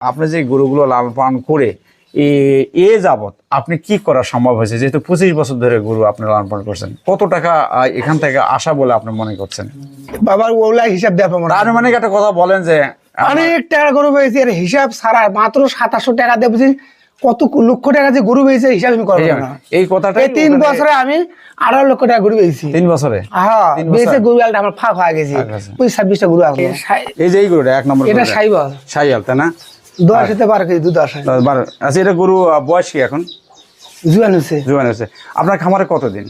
আপনি যে গরুগুলো লালন পালন করে এ- যাবত আপনি কি করা সম্ভব হয়েছে? যেহেতু পঁচিশ বছর ধরে গরু আপনি লালন পালন করছেন কত টাকা এখান থেকে আসা বলে আপনি মনে করছেন? বাবার ওগুলা হিসাব দেবো আমরা তার মানে একটা কথা বলেন যে অনেক টাকা গরু পেয়েছি এর হিসাব সারা মাত্র সাতাশশো টাকা দিয়ে বুঝি কত লক্ষ টাকা যে গরু পেয়েছে হিসাব আমি করব এই- না। এই কথাটা এই তিন বছরে আমি আঠারো লক্ষ টাকা গরু পেয়েছি তিন বছরে? হ্যাঁ? বেঁচে গরু আলটা আমার ফাঁক হয়ে গেছে। ওই ছাব্বিশটা গরু আসলো এই যে এই গরুটা এক নম্বর এটা। সাইবল। সাইয়াল তাই না? বারো কেজি দুধ আসে। বারো। আচ্ছা এটা গরু বয়স কি এখন? জুয়ান হচ্ছে জোয়ান হয়েছে। আপনার খামারে কতদিন?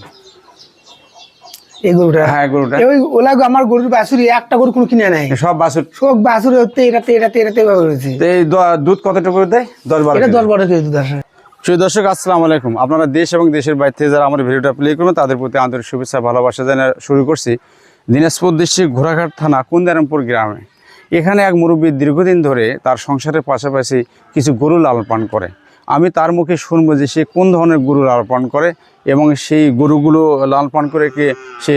এই গরুটা। হ্যাঁ গরুটা। ওই ওলা আমার গরুর বাছুরি একটা গরু কোনো কিনে নাই। সব বাছুর। সব বাছুরি হতে এটাতে এটাতে এটাতে রয়েছে। এই দুধ কতটুকু দেয়? দশ বারো এটা দশ বারো কেজি দুধ আসে। প্রিয় দর্শক আসসালামু আলাইকুম। আপনারা দেশ এবং দেশের বাইরে থেকে যারা আমার ভিডিওটা প্লে করবেন তাদের প্রতি আন্তরিক শুভেচ্ছা ভালোবাসা জানিয়ে শুরু করছি। দিনাজপুর ডিস্ট্রিক্ট ঘোড়াঘাট থানা কুন্দারামপুর গ্রামে। এখানে এক মুরব্বী দীর্ঘদিন ধরে তার সংসারের পাশাপাশি কিছু গরু লালন পালন করে। আমি তার মুখে শুনব যে সে কোন ধরনের গরু লালন পালন করে এবং সেই গরুগুলো লালন পালন করে কে সে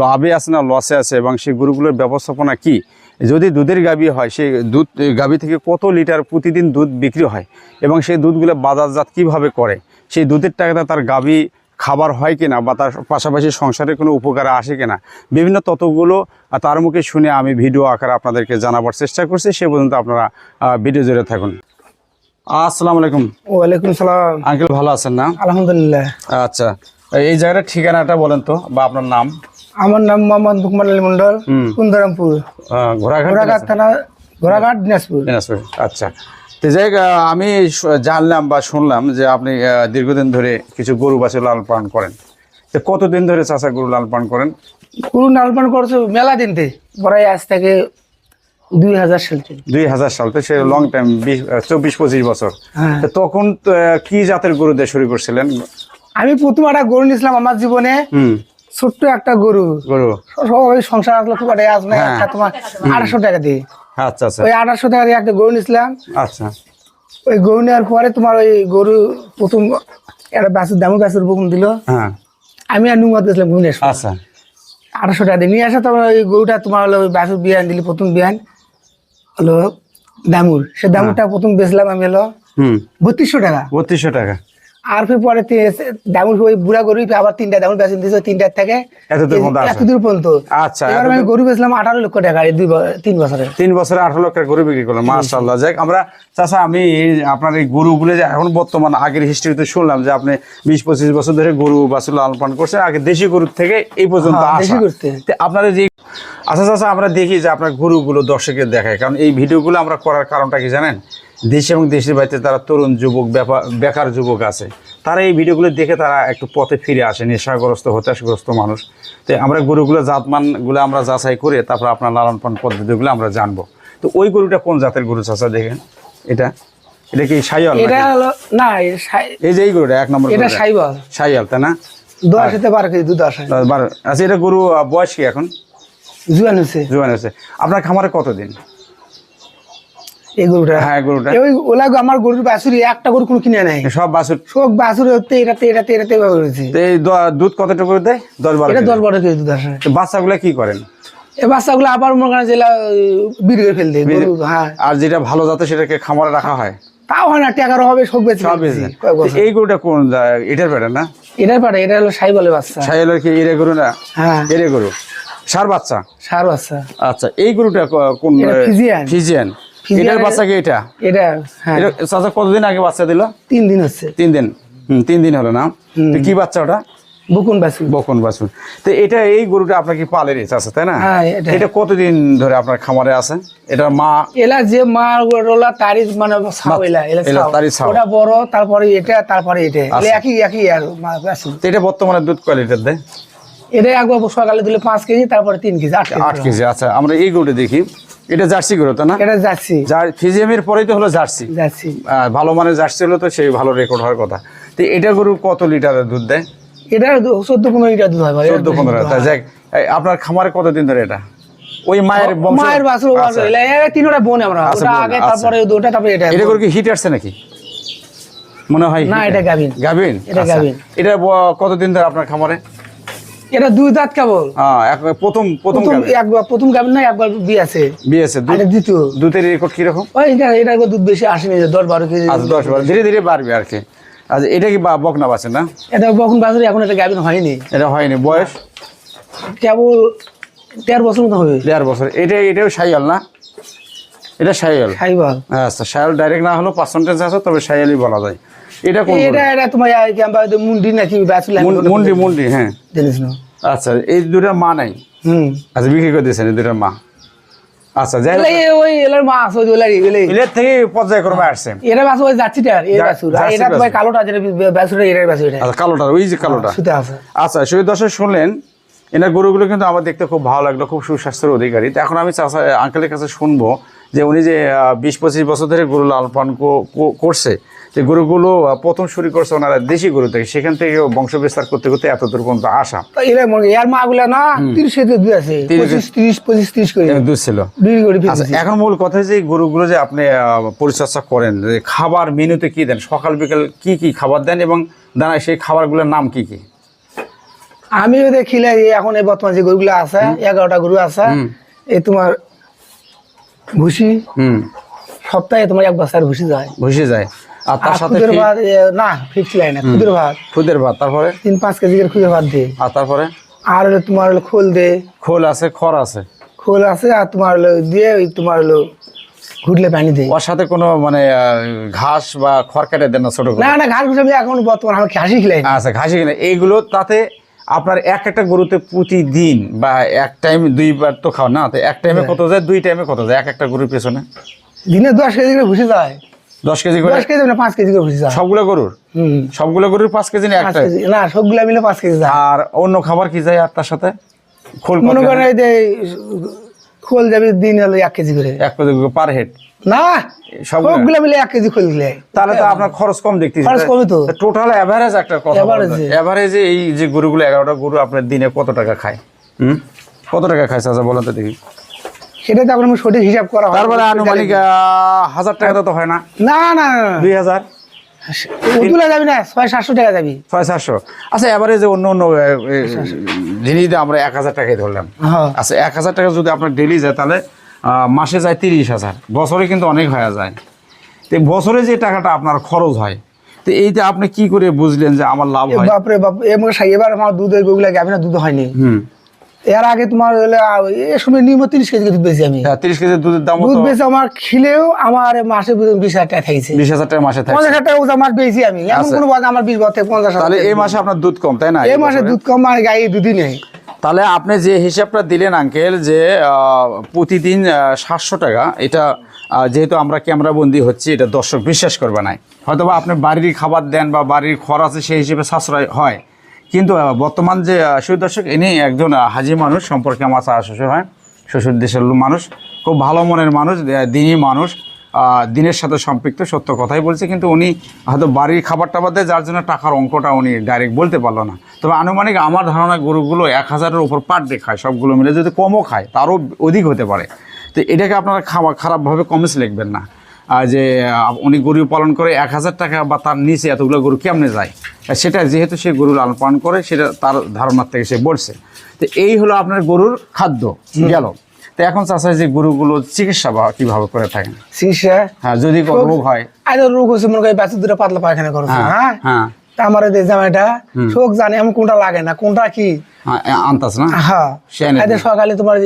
লাভে আছে না লসে আছে এবং সেই গরুগুলোর ব্যবস্থাপনা কি? যদি দুধের গাবি হয় সেই দুধ গাবি থেকে কত লিটার প্রতিদিন দুধ বিক্রি হয় এবং সেই দুধগুলো বাজারজাত কীভাবে করে? সেই দুধের টাকাটা তার গাবি খাবার হয় কিনা বা তার পাশাপাশি সংসারে কোনো উপকার আসে কিনা বিভিন্ন তথ্যগুলো তার মুখে শুনে আমি ভিডিও আকারে আপনাদেরকে জানাবার চেষ্টা করছি। সে পর্যন্ত আপনারা ভিডিও জুড়ে থাকুন। আসসালামু আলাইকুম। ওয়ালাইকুম সালাম। আঙ্কেল ভালো আছেন না? আলহামদুলিল্লাহ। আচ্ছা এই জায়গাটার ঠিকানাটা বলেন তো বা আপনার নাম? আমার নাম মোহাম্মদ বুকমান আলী মন্ডল। কুন্দরামপুর। আহ, ঘোড়াঘাট ঘোড়াঘাট থানা ঘোড়াঘাট দিনাজপুর। দিনাজপুর আচ্ছা। যাই আমি জানলাম বা শুনলাম যে আপনি দীর্ঘদিন ধরে কিছু গরু বাছুর লাল পালন করেন। তো কতদিন ধরে চাষা গরু লাল পালন করেন? গরু নালপান করছে মেলা দিনতে পরে আজ থেকে দুই হাজার সাল থেকে দুই হাজার সাল তো সে লং টাইম চব্বিশ পঁচিশ বছর। হ্যাঁ। তখন কি জাতের গরু দিয়ে শুরু করছিলেন? আমি প্রথম একটা গরু নিয়েছিলাম আমার জীবনে। ছোট্ট একটা গরু। গরু? সবাই সংসার আসলো খুব একটা আজ হ্যাঁ। তোমার আঠাশশো টাকা দিয়ে। আচ্ছা আচ্ছা। ওই আঠাশশো টাকা দিয়ে একটা গরু নিয়েছিলাম। আচ্ছা। ওই গরু নেওয়ার পরে তোমার ওই গরু প্রথম একটা বাছুর দামু গাছের বকুন দিল। হ্যাঁ। আমি আর নুমাত গেছিলাম ঘুমিয়ে আসা আঠারোশো টাকা দিয়ে। নিয়ে আসা তোমার ওই গরুটা তোমার হলো ওই বাছুর বিয়ান দিলি প্রথম বিয়ান। হলো দামুর। সে দামুরটা প্রথম বেচলাম আমি হলো হুম। বত্রিশশো টাকা। বত্রিশশো টাকা। আর পরে ওই বুড়া গরু আবার তিনটা দিয়েছে তিনটার থেকে এত দূর পর্যন্ত আচ্ছা, এবার আমি গরু বেচলাম আঠারো লক্ষ টাকা দুই তিন বছরে। তিন বছরে আঠারো লক্ষ টাকা গরু বিক্রি করলাম মাশাল্লাহ যাক আমরা চাষা আমি আপনার এই গরুগুলো যে এখন বর্তমান আগের হিস্ট্রিতে শুনলাম যে আপনি বিশ পঁচিশ বছর ধরে গরু বাছুর লালন পালন করছেন আগে দেশি গরুর থেকে এই পর্যন্ত হ্যাঁ, আসা। আপনারা যে আচ্ছা চাষা আমরা দেখি যে আপনার গরুগুলো দর্শকের দেখায় কারণ এই ভিডিওগুলো আমরা করার কারণটা কি জানেন? দেশে এবং দেশের বাড়িতে তারা তরুণ যুবক ব্যাপার বেকার যুবক আছে। তারা এই ভিডিওগুলো দেখে তারা একটু পথে ফিরে আসে নেশাগ্রস্ত হতাশগ্রস্ত মানুষ। তো আমরা গরুগুলো জাতমানগুলো আমরা যাচাই করে তারপর আপনার লালন পালন পদ্ধতিগুলো আমরা জানব। তো ওই গরুটা কোন জাতের গরু চাচা দেখেন? এটা? এটা কি সাইয়াল এটা হলো না এই যে এই গরুটা এক নম্বর এটা। সাইবল সাইয়াল তাই না? দশ হতে বারো কেজি দুধ আসে। দশ, বারো আচ্ছা এটা গরু বয়স কি এখন? জুয়ান জোয়ান আপনার খামারে কতদিন? এই গরুটা। হ্যাঁ গরুটা। ওই ওলা আমার গরুর বাছুরি একটা গরু কোনো কিনে নাই। সব বাছুর। সব বাছুরি হতে এটাতে এটাতে এটাতে এভাবে রয়েছে এই দুধ কতটুকু দেয়? দশ বারো এটা দশ বারো কেজি দুধ আসে। বাচ্চাগুলো কি করেন? এই বাচ্চাগুলো আবার মনে করেন জেলা বিড়ি করে ফেল দেয়। হ্যাঁ। আর যেটা ভালো জাতে সেটাকে খামারে রাখা হয়? তাও হয় না টাকার হবে সব বেঁচে সব। এই গরুটা কোন এটার বেটা না? এটাই পারে এটা হলো সাই বলে বাচ্চা কি এরে গরু না? হ্যাঁ। এরে গরু। সার বাচ্চা? সার বাচ্চা। আচ্ছা এই গরুটা কোন ফিজিয়ান। ফিজিয়ান। এটার বাচ্চা কি এটা? এটা হ্যাঁ। চাচা কতদিন আগে বাচ্চা দিল? তিন দিন হচ্ছে তিন দিন। হুম তিন দিন হলো না? তো কি বাচ্চা ওটা? বকুন বাছুর। বকন বাছুর। তো এটা এই গরুটা আপনার কি পালের আছে তাই না? হ্যাঁ, এটা। কতদিন ধরে আপনার খামারে আছে? এটা মা? এলা যে মা রোলা মানে ছাও এলা এলা ছাও। ওটা বড় তারপরে এটা তারপরে এটা। আচ্ছা। একই একই আর এটা বর্তমানে দুধ কোয়ালিটির দেয়? এটা একবার সকালে দিলে পাঁচ কেজি তারপরে তিন কেজি আট কেজি। আচ্ছা আমরা এই গরুটা দেখি। এটা জার্সি গরু তো না? এটা ফিজিএমের পরেই তো হলো জার্সি। আহ, ভালো মানের জার্সি হলো তো সেই ভালো রেকর্ড হওয়ার কথা। তো এটা গরু কত লিটারের দুধ দেয়? এটা চোদ্দ পনেরো লিটার দুধ হয় চোদ্দ পনেরো যাক আপনার খামারে কতদিন ধরে এটা? ওই মায়ের মায়ের বাছুর আচ্ছা। তিনটা বোন আমরা। আচ্ছা, ওটা আগে আচ্ছা। তারপরে ওটা তারপরে এটা। এটা গরু কি হিট আসছে নাকি? মনে হয় না, এটা গাভীন। গাভীন? এটা। গাভীন। এটা কতদিন ধরে আপনার খামারে? এটা দুই দাঁত কেবল। হ্যাঁ প্রথম প্রথম। একবার প্রথম গাভীর না একবার বিয়ে আছে। আর এটা দ্বিতীয়। দুধের রেকর্ড কীরকম? ওই এটা এটা দুধ বেশি আসেনি যে দশ বারো কেজি। আচ্ছা দশ বার। ধীরে ধীরে বাড়বে আর কি। আচ্ছা এটা কি বকনা বাচ্চা না? এটা বখন বাজারে এখন এটা গাভীর হয়নি। এটা হয়নি। বয়স? কেবল তেরো বছর মতো হবে। দেড় বছর। এটা এটাও সাইয়াল না? এটা সাইয়াল? সাইবাল। আচ্ছা সাইয়াল ডাইরেক্ট না হলেও পার্সেন্টেজ আছে তবে সাইয়ালই বলা যায়। এটা কোন এটা এটা তোমার কি আমরা মুন্ডি নাকি মুন- মুন্ডি মুন্ডি হ্যাঁ। জানিস না? আচ্ছা এই মা নাই? হুম। আচ্ছা বিক্রি করে দিয়েছেন এই মা। আচ্ছা যাই ওই এলার মা আছে ওই ওলারি এলের থেকে পর্যায়ক্রমে আসছে এটা বাসু ওই এই জার্সি এটা তোমার কালোটা যেটা এটার বাসু এটা আচ্ছা কালোটা ওই যে কালোটা। সুতে আছে। আচ্ছা সেই দর্শক শুনলেন এনার গরুগুলো কিন্তু আমার দেখতে খুব ভালো লাগল খুব সুস্বাস্থ্যের অধিকারী। তো এখন আমি চাচা আঙ্কেলের কাছে শুনব যে উনি যে বিশ পঁচিশ বছর ধরে গরু লালন পালন করছে যে গরুগুলো প্রথম শুরু করছে ওনারা দেশি গরু থেকে সেখান থেকে বংশ বিস্তার করতে করতে এত দূর পর্যন্ত আসা। এরা মনে এর মা গুলা না তিরিশ দুই আছে তিরিশ পঁচিশ তিরিশ করে। দুধ ছিল। আচ্ছা ফেলছি এখন মূল কথা যে গরুগুলো যে আপনি পরিচর্যা করেন যে খাবার মেনুতে কি দেন? সকাল বিকাল কি কি খাবার দেন এবং দাঁড়ায় সেই খাবারগুলোর নাম কি কি? আমি ওদের খিলে এই এখন এই বর্তমান যে গরুগুলো আছে এগারোটা গরু আছে এই তোমার ভুসি হুম। সপ্তাহে তোমার এক বস্তার ভুসি যায়। বসে যায়। আর তার সাথে না ফিক্স খুদের ভাত। খুদের ভাত তারপরে? তিন পাঁচ কেজি করে খুদের ভাত দে। আর তারপরে? আর হলো তোমার হলো খোল দে। খোল আছে খড় আছে। খোল আছে আর তোমার হলো দিয়ে ওই তোমার হলো ঘুরলে পানি ওর সাথে কোনো মানে ঘাস বা খড় কেটে দেন না ছোট না না ঘাস ঘুষে আমি এখন বর্তমান আমি হাসি খিলাই আচ্ছা ঘাসি কিনে এইগুলো তাতে আপনার এক একটা গরুতে প্রতিদিন বা এক টাইম দুইবার তো খাও না তো এক টাইমে কত যায়? দুই টাইমে কত যায়? এক একটা গরুর পেছনে? দিনে দশ কেজি করে ভুসি যায়। দশ কেজি করে? দশ কেজি না পাঁচ কেজি করে সবগুলো গরুর? হুম। সবগুলো গরুর পাঁচ কেজি না একটা না সবগুলা মিলে পাঁচ কেজি আর অন্য খাবার কি যায় আর তার সাথে? খোল মনে কত করেন এই যে খোল যাবে দিন হলো এক কেজি করে। এক কেজি পার হেড না সবগুলা? মিলে এক কেজি খোল দিলে। তাহলে তো আপনার খরচ কম দেখতেছি। খরচ কমই তো। টোটাল এভারেজ একটা কথা। এভারেজে এই যে গরুগুলো এগারোটা গরু আপনার দিনে কত টাকা খায়? হুম? কত টাকা খায় চাচা বলেন তো দেখি। সেটা তো আমি সঠিক হিসাব করা হয় তারপরে আনুমানিক হাজার টাকা তো হয় না। না না দুই হাজার? ও যাবি না ছয় সাতশো টাকা যাবি। ছয় সাতশো। আচ্ছা এভারেজে অন্য অন্য আহ, এ, জিনিস দিয়ে আমরা এক হাজার টাকাই ধরলাম। আচ্ছা এক হাজার টাকা যদি আপনার ডেলি যায় তাহলে মাসে যায় তিরিশ হাজার। বছরে কিন্তু অনেক হয়ে যায়। তো বছরে যে টাকাটা আপনার খরচ হয় তো এইটা আপনি কি করে বুঝলেন যে আমার লাভ হয়? বাপরে বাপ এবার আমার দুধ না দুধ হয়নি? হুম। এর আগে তোমার এ সময় নিম্ন তিরিশ কেজি দুধ বেশি আমি। হ্যাঁ, তিরিশ কেজি দুধের দাম দুধ বেশি আমার খিলেও আমার মাসে বিশ হাজার টাকা থাকছে বিশ হাজার টাকা মাসে পঞ্চাশ হাজার টাকা মাস বেশি আমি। এমন আচ্ছা। কোনো আমার বিশ বছর পঞ্চাশ হাজার এই মাসে আপনার দুধ কম তাই না? এই মাসে দুধ কম মানে গায়ে দুধই নেই। তাহলে আপনি যে হিসাবটা দিলেন আঙ্কেল যে প্রতিদিন সাতশো টাকা এটা যেহেতু আমরা ক্যামেরা বন্দি হচ্ছি এটা দর্শক বিশ্বাস করবে না হয়তো বা আপনি বাড়ির খাবার দেন বা বাড়ির খরচ আছে সেই হিসেবে সাশ্রয় হয়। কিন্তু বর্তমান যে আহ, দর্শক ইনি একজন হাজি মানুষ সম্পর্কে আমার চা শ্বশুর হয়। শ্বশুর দেশের মানুষ খুব ভালো মনের মানুষ আহ, দিনী মানুষ দিনের সাথে সম্পৃক্ত সত্য কথাই বলছে। কিন্তু উনি হয়তো বাড়ির খাবার টাবার দেয় যার জন্য টাকার অঙ্কটা উনি ডাইরেক্ট বলতে পারল না। তবে আনুমানিক আমার ধারণা গরুগুলো এক হাজারের উপর পার ডে খায় সবগুলো মিলে। যদি কমও খায় তারও অধিক হতে পারে। তো এটাকে আপনারা খাওয়া খারাপভাবে কমেন্টস লিখবেন না। যে উনি গরু পালন করে এক হাজার টাকা বা তার নিচে এতগুলো গরু কেমনে যায়? সেটা যেহেতু সে গরু লালন পালন করে সেটা তার ধারণার থেকে সে বলছে। তো এই হলো আপনার গরুর খাদ্য গেল। তো এখন চাষা যে গরুগুলো চিকিৎসা বা কীভাবে করে থাকেন? চিকিৎসা? হ্যাঁ যদি রোগ হয়। আজ রোগ হচ্ছে মনে করি বাচ্চা দুটো পাতলা পায়খানা করছে হ্যাঁ হ্যাঁ? হ্যাঁ। তা আমার এই জামাইটা চোখ জানে এমন কোনটা লাগে না কোনটা কি? হ্যাঁ আনতাস না? হ্যাঁ সে এনে আজ দিবে। সকালে তোমার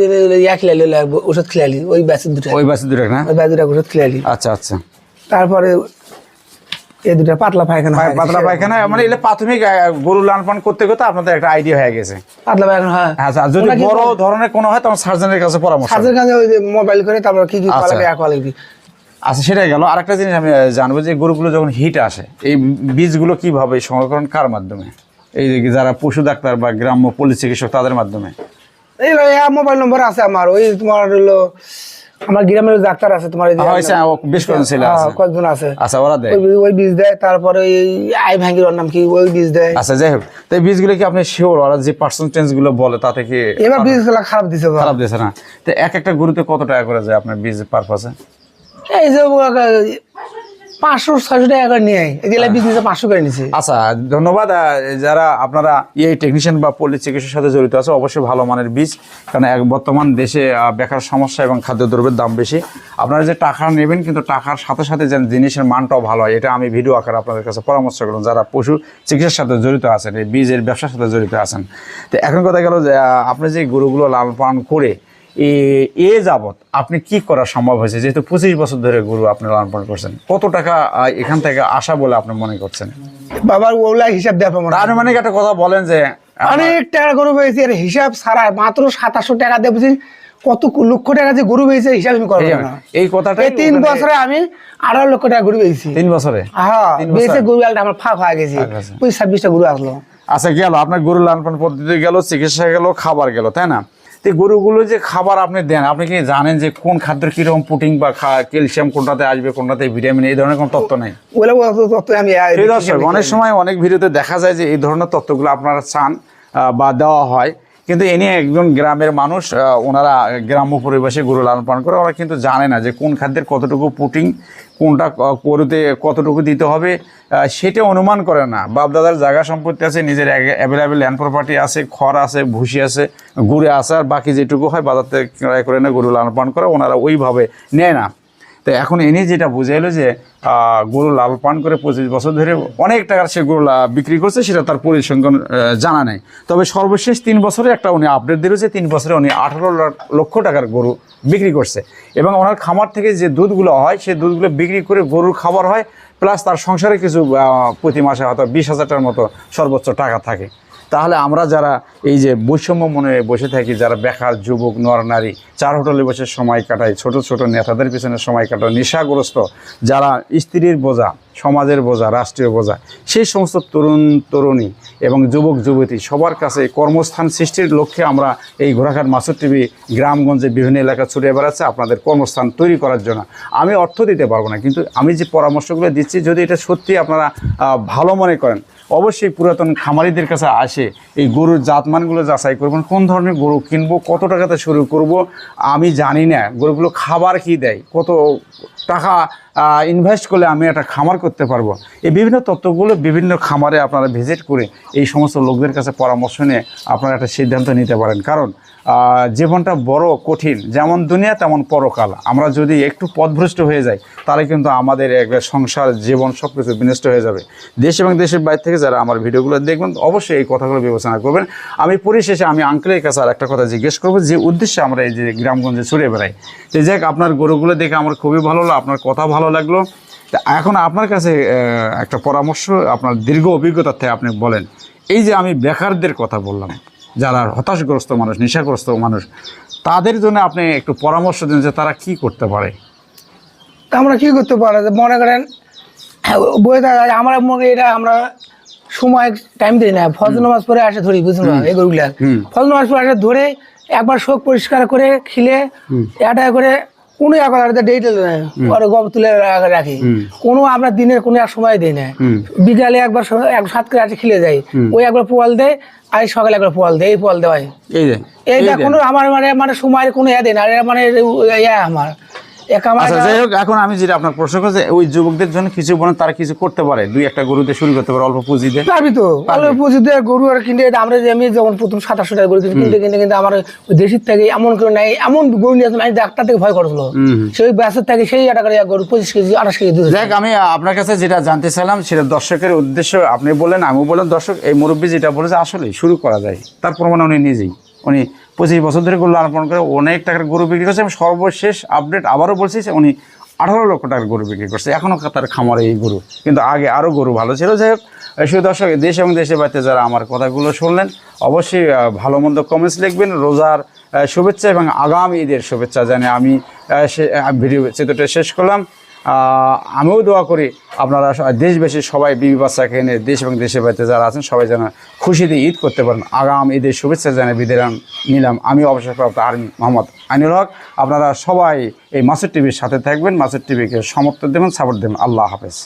ইয়া খিলালি ওষুধ খিলালি ওই ব্যাচের দুটো ওই বাসে দুটো না? ওই ব্যাচ দুটা ওষুধ খিলালি আচ্ছা আচ্ছা। তারপরে এই দুটা পাতলা পায়খানা হয়ে পাতলা পায়খানা মানে এটা প্রাথমিক গরু লালন করতে করতে আপনাদের একটা আইডিয়া হয়ে গেছে। পাতলা পায়খানা হয়। আচ্ছা আর যদি বড় ধরনের কোনো হয় তখন সার্জনের কাছে পরামর্শ সার্জের কাছে ওই মোবাইল করে তারপর কি কি আচ্ছা। করা লাগবে আচ্ছা সেটাই গেল। আরেকটা জিনিস আমি জানব যে গরুগুলো যখন হিট আসে এই বীজগুলো কীভাবে সংরক্ষণ কার মাধ্যমে? এই যারা পশু ডাক্তার বা গ্রাম্য পল্লী চিকিৎসক তাদের মাধ্যমে। এই মোবাইল নম্বর আছে আমার। ওই তোমার হলো আমার গ্রামের ডাক্তার আছে তোমার এই যে- হয়েছে ও বেশ কজন ছেলে হ্যাঁ, আছে। কয়েকজন আছে। আচ্ছা ওরা দেয়। ওই বীজ দেয় তারপরে ওই আই ভাঙ্গির নাম কি ওই বীজ দেয়। আচ্ছা যাই হোক। তো এই বীজগুলো কি আপনি শিওর ওরা যে পার্সেন্টেজগুলো বলে তাতে কি এবার বীজগুলা খারাপ দিছে খারাপ দিয়েছে না। তো এক একটা গরুতে কত টাকা করে যায় আপনার বীজ পারপাসে এই যে পাঁচশো ছয়শো টাকা নিয়ে এগুলা বিজনেসে পাঁচশো করে নিছে। আচ্ছা ধন্যবাদ। যারা আপনারা এই টেকনিশিয়ান বা পল্লী চিকিৎসার সাথে জড়িত আছে অবশ্যই ভালো মানের বীজ কারণ এক বর্তমান দেশে বেকার সমস্যা এবং খাদ্যদ্রব্যের দাম বেশি। আপনারা যে টাকা নেবেন কিন্তু টাকার সাথে সাথে যেন জিনিসের মানটাও ভালো হয় এটা আমি ভিডিও আকারে আপনাদের কাছে পরামর্শ করুন যারা পশু চিকিৎসার সাথে জড়িত আছেন এই বীজের ব্যবসার সাথে জড়িত আছেন। তো এখন কথা গেল যে আপনি যে গরুগুলো লালন পালন করে এ- যাবত আপনি কি করা সম্ভব হয়েছে? যেহেতু পঁচিশ বছর ধরে গরু আপনি লালন পালন করছেন কত টাকা এখান থেকে আসা বলে আপনি মনে করছেন? বাবার ওগুলা হিসাব দেখো আনুমানিক একটা কথা বলেন যে অনেক টাকা গরু পেয়েছি আর হিসাব ছাড়া মাত্র সাতাশশো টাকা দিয়ে বুঝি কত লক্ষ টাকা যে গরু পেয়েছে হিসাব আমি করব এই- না। এই কথাটা তিন বছরে আমি আড়াই লক্ষ টাকা গরু পেয়েছি। তিন বছরে? হ্যাঁ বেশি গরু আলটা আমার ফাঁক হয়ে গেছে। ওই ছাব্বিশটা গরু আসলো। আচ্ছা গেল আপনার গরু লালন পালন পদ্ধতি গেল চিকিৎসা গেল খাবার গেল তাই না? তো গরুগুলো যে খাবার আপনি দেন আপনি কি জানেন যে কোন খাদ্য কীরকম প্রোটিন বা ক্যালসিয়াম কোনটাতে আসবে কোনটাতে ভিটামিন এই ধরনের কোনো তত্ত্ব নেই? অনেক সময় অনেক ভিডিওতে দেখা যায় যে এই ধরনের তত্ত্বগুলো আপনারা চান বা দেওয়া হয়। কিন্তু এ নিয়ে একজন গ্রামের মানুষ ওনারা গ্রাম্য পরিবেশে গরু লালন পালন করে, ওরা কিন্তু জানে না যে কোন খাদ্যের কতটুকু প্রোটিন কোনটা ক- গরুতে কতটুকু দিতে হবে সেটা অনুমান করে না। বাপ দাদার জায়গা সম্পত্তি আছে, নিজের অ্যাভেলেবেল ল্যান্ড প্রপার্টি আছে, খড় আছে, ভুসি আছে, গুড়ে আছে, আর বাকি যেটুকু হয় বাজার থেকে ক্রয় করে না গরু লালন পালন করে, ওনারা ওইভাবে নেয় না। তো এখন এনে যেটা বুঝাইলো যে গরু লাল পান করে পঁচিশ বছর ধরে অনেক টাকার সে গরু বিক্রি করছে, সেটা তার পরিসংখ্যান জানা নেই। তবে সর্বশেষ তিন বছরে একটা উনি আপডেট দিল যে, তিন বছরে উনি আঠারো লক্ষ টাকার গরু বিক্রি করছে। এবং ওনার খামার থেকে যে দুধগুলো হয় সেই দুধগুলো বিক্রি করে গরুর খাবার হয়, প্লাস তার সংসারে কিছু প্রতি মাসে হয়তো বিশ হাজার টাকার মতো সর্বোচ্চ টাকা থাকে। তাহলে আমরা যারা এই যে বৈষম্য মনে বসে থাকি, যারা বেকার, যুবক নর নারী, চার হোটেলে বসে সময় কাটায়, ছোট ছোট নেতাদের পিছনে সময় কাটায়, নেশাগ্রস্ত, যারা স্ত্রীর বোঝা সমাজের বোঝা, রাষ্ট্রীয় বোঝা, সেই সমস্ত তরুণ, তরুণী এবং যুবক, যুবতী সবার কাছে কর্মস্থান সৃষ্টির লক্ষ্যে আমরা এই ঘোড়াঘাট মাসুর টিভি গ্রামগঞ্জে বিভিন্ন এলাকা ছড়িয়ে বেড়াচ্ছে আপনাদের কর্মস্থান তৈরি করার জন্য। আমি অর্থ দিতে পারব না, কিন্তু আমি যে পরামর্শগুলো দিচ্ছি, যদি এটা সত্যি আপনারা ভালো মনে করেন, অবশ্যই পুরাতন খামারিদের কাছে আসে এই গরুর জাতমানগুলো যাচাই করবেন কোন ধরনের গরু কিনবো, কত টাকাতে শুরু করব, আমি জানি না, গরুগুলো খাবার কি দেয়, কত টাকা ইনভেস্ট করলে আমি একটা খামার করতে পারব। এই বিভিন্ন তত্ত্বগুলো বিভিন্ন খামারে আপনারা ভিজিট করে এই সমস্ত লোকদের কাছে পরামর্শ নিয়ে আপনারা একটা সিদ্ধান্ত নিতে পারেন। কারণ জীবনটা বড় কঠিন। যেমন দুনিয়া, তেমন পরকাল। আমরা যদি একটু পথভ্রষ্ট হয়ে যাই, তাহলে কিন্তু আমাদের একটা সংসার, জীবন সব কিছু বিনষ্ট হয়ে যাবে। দেশ এবং দেশের বাইরে থেকে যারা আমার ভিডিওগুলো দেখবেন, অবশ্যই এই কথাগুলো বিবেচনা করবেন। আমি পরিশেষে আমি আঙ্কেলের কাছে আর একটা কথা জিজ্ঞেস করব, যে উদ্দেশ্যে আমরা এই যে গ্রামগঞ্জে ছড়িয়ে বেড়াই। তো যাক আপনার গরুগুলো দেখে আমার খুবই ভালো লাগল, আপনার কথা ভালো লাগল। এখন আপনার কাছে একটা পরামর্শ, আপনার দীর্ঘ অভিজ্ঞতার থেকে আপনি বলেন। এই যে আমি বেকারদের কথা বললাম যারা হতাশগ্রস্ত মানুষ নেশাগ্রস্ত মানুষ তাদের জন্য আপনি একটু পরামর্শ দেন যে তারা কি করতে পারে। আমরা কি করতে পারে? মনে করেন বই আমরা মনে এটা আমরা সময় টাইম দিই না। ফজল নামাজ পরে আসে ধরি বুঝলেন? না এই গরুগুলা হুম। ফজল নামাজ পরে আসে ধরে একবার শোক পরিষ্কার করে খিলে এটা করে কোনো একবার ডেট পরে গম তুলে রাখি। কোনো আমরা দিনের কোনো এক সময় দিই না। বিকালে একবার এক সাত করে আছে খিলে যাই ওই একবার পোয়াল দেয় আর সকালে একবার পোয়াল দেয় এই পোয়াল দেওয়াই এইটা। কোনো আমার মানে মানে সময়ের কোনো ইয়ে দেয় না। আর মানে ইয়া আমার। আচ্ছা যাই হোক এখন আমি যেটা আপনার প্রশ্ন করছি ওই যুবকদের জন্য কিছু বলেন তারা কিছু করতে পারে। দুই একটা গরুতে শুরু করতে পারে অল্প পুঁজি দিয়ে। পারবি তো? অল্প পুঁজি দিয়ে গরু আর কিনতে আমরা যে আমি যখন প্রথম সাতাশশো টাকা গরু কিনতে কিনতে কিনতে আমার দেশের থেকে এমন করে নাই এমন গরু নিয়ে আমি ডাক্তার থেকে ভয় করছিল। সেই ব্যাসের থেকে সেই একটা করে গরু পঁচিশ কেজি আঠাশ কেজি দেখ আমি আপনার কাছে যেটা জানতে চাইলাম সেটা দর্শকের উদ্দেশ্য আপনি বললেন আমিও বললেন দর্শক এই মুরব্বী যেটা বলেছে আসলে শুরু করা যায়। তার প্রমাণ উনি নিজেই। উনি পঁচিশ বছর ধরে গরু লালন করে অনেক টাকার গরু বিক্রি করছে। এবং সর্বশেষ আপডেট আবারও বলছি যে উনি আঠারো লক্ষ টাকার গরু বিক্রি করছে। এখনও তার খামারে এই গরু। কিন্তু আগে আরও গরু ভালো ছিল। যাই হোক শুধু দর্শক, দেশ এবং দেশের বাড়িতে যারা আমার কথাগুলো শুনলেন, অবশ্যই ভালো মন্দ কমেন্টস লিখবেন। রোজার শুভেচ্ছা এবং আগামী ঈদের শুভেচ্ছা জানে আমি সে- ভিডিও চিত্রটা শেষ করলাম। আমিও দোয়া করি আপনারা দেশবাসী সবাই বিবি বাচ্চাকে এনে দেশ এবং দেশের বাড়িতে যারা আছেন, সবাই যেন খুশিতে ঈদ করতে পারেন। আগাম ঈদের শুভেচ্ছা জানিয়ে বিদায় নিলাম আমি অবসরপ্রাপ্ত আর্মি মোহাম্মদ আইনুল হক। আপনারা সবাই এই মাসুর টিভির সাথে থাকবেন। মাসুর টিভিকে সমর্থন দেবেন, সাপোর্ট দেবেন। আল্লাহ হাফেজ।